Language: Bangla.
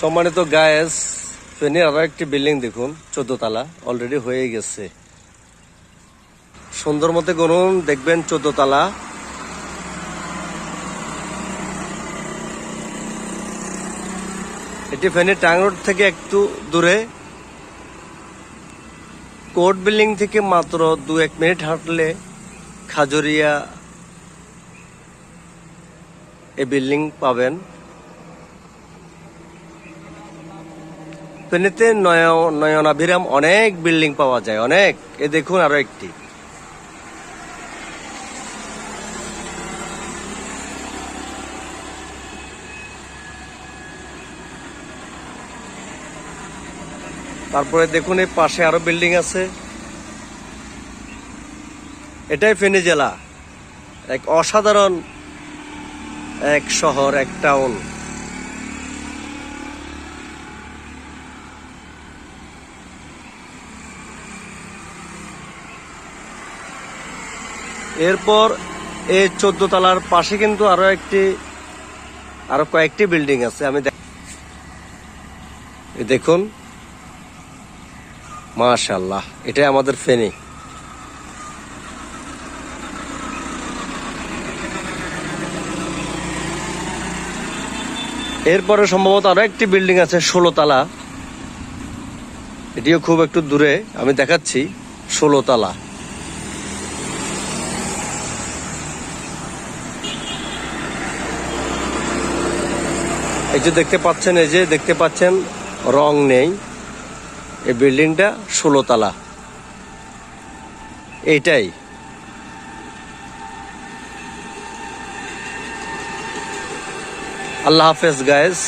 সম্মানিত গায়েস ফেনীর আরও একটি বিল্ডিং দেখুন, চোদ্দ তালা অলরেডি হয়ে গেছে। সুন্দর মতে গুনুন দেখবেন চোদ্দ তালা। এটি ফেনী টাং রোড থেকে একটু দূরে। কোর্ট বিল্ডিং থেকে মাত্র দু এক মিনিট হাঁটলে খাজুরিয়া এই বিল্ডিং পাবেন। ফেনীতে নয় নয়নাভিরাম অনেক বিল্ডিং পাওয়া যায়, অনেক। এ দেখুন আরও একটি। তারপরে দেখুন এই পাশে আরও বিল্ডিং আছে। এটাই ফেনী জেলা। এক অসাধারণ এক শহর, এক টাউন এরপর এই চোদ্দ তলার পাশে কিন্তু আরও একটি, আরও কয়েকটি বিল্ডিং আছে। আমি দেখুন। মাশাল্লাহ এটাই আমাদের ফেনী। এরপরে সম্ভবত আরও একটি বিল্ডিং আছে, ষোলো তালা। এটিও খুব একটু দূরে, আমি দেখাচ্ছি, ষোলো এই যে দেখতে পাচ্ছেন, এই যে দেখতে পাচ্ছেন, রং নেই। এই বিল্ডিংটা ষোলোতলা এইটাই। আল্লাহ হাফেজ গায়েস